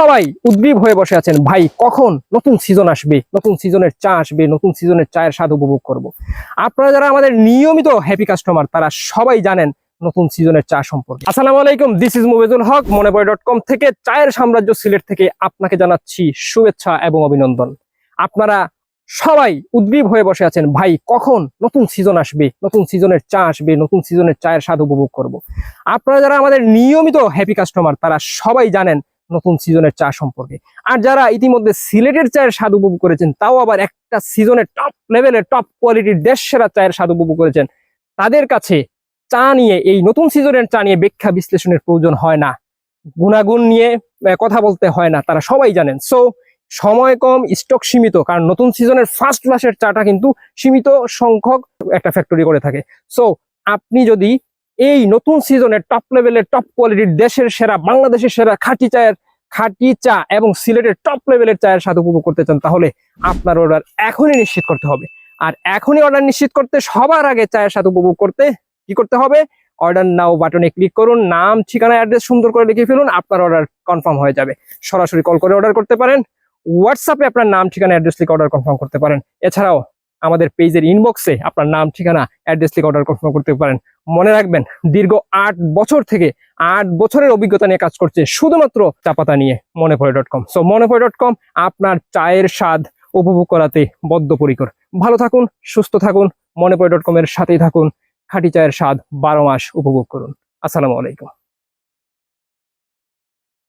সবাই উদ্গ্রীব হয়ে বসে আছেন। ভাই, কখন নতুন সিজন আসবে? নতুন সিজনের চা আসবে, নতুন সিজনের চায়ের স্বাদ উপভোগ করব। আপনারা যারা আমাদের নিয়মিত হ্যাপি কাস্টমার তারা সবাই জানেন নতুন সিজনের চা সম্পর্কে। আসসালামু আলাইকুম this is Mubedul Haque মনেপয় dot com থেকে চায়ের সাম্রাজ্য সিলেট থেকে আপনাকে জানাচ্ছি শুভেচ্ছা এবং অভিনন্দন। আপনারা সবাই উদ্গ্রীব হয়ে বসে আছেন। ভাই, কখন নতুন সিজন আসবে? নতুন সিজনের চা আসবে, নতুন সিজনের চায়ের স্বাদ উপভোগ করব। আপনারা যারা আমাদের নিয়মিত হ্যাপি কাস্টমার তারা সবাই জানেন নতুন সিজনের চা সম্পর্কে। আর যারা ইতিমধ্যে সিলেটের চায়ের স্বাদ উপভোগ করেছেন, তাও আবার একটা সিজনের টপ লেভেলের টপ কোয়ালিটির দেশ সেরা চায়ের স্বাদ উপভোগ করেছেন, তাদের কাছে চা নিয়ে, এই নতুন সিজনের চা নিয়ে ব্যাখ্যা বিশ্লেষণের প্রয়োজন হয় না। গুণাগুণ নিয়ে কথা বলতে হয় না, তারা সবাই জানেন। সো সময় কম স্টক সীমিত, কারণ নতুন সিজনের ফার্স্ট ক্লাসের চাটা কিন্তু সীমিত সংখ্যক একটা ফ্যাক্টরি করে থাকে। সো আপনি যদি এই নতুন সিজনের টপ লেভেলের টপ কোয়ালিটির দেশের সেরা, বাংলাদেশের সেরা খাঁটি চায়ের খাঁটি চা এবং সিলেটের টপ লেভেলের চায়ের স্বাদ উপভোগ করতে চান, তাহলে আপনার অর্ডার এখনই নিশ্চিত করতে হবে। আর এখনই অর্ডার নিশ্চিত করতে সবার আগে চায়ের স্বাদ উপভোগ করতে কি করতে হবে? অর্ডার নাও বাটনে ক্লিক করুন, নাম, ঠিকানা অ্যাড্রেস সুন্দর করে লিখে ফেলুন, আপনার অর্ডার কনফার্ম হয়ে যাবে। সরাসরি কল করে অর্ডার করতে পারেন হোয়াটসঅ্যাপে আপনার নাম, ঠিকানা অ্যাড্রেস লিখে অর্ডার কনফার্ম করতে পারেন। এছাড়াও আমাদের পেজের ইনবক্সে আপনার নাম, ঠিকানা অ্যাড্রেস লিখে অর্ডার কনফার্ম করতে পারেন। মনে রাখবেন, দীর্ঘ আট বছর থেকে আট বছরের অভিজ্ঞতা নিয়ে কাজ করছে শুধুমাত্র চাপাতা নিয়ে মনে পড়ে ডট কম সো মনে পড়ে ডট কম আপনার চায়ের স্বাদ উপভোগ করাতে বদ্ধপরিকর। ভালো থাকুন, সুস্থ থাকুন মনে পড়ে ডট কমের সাথেই থাকুন, খাঁটি চায়ের স্বাদ বারো মাস উপভোগ করুন। আসসালামু আলাইকুম।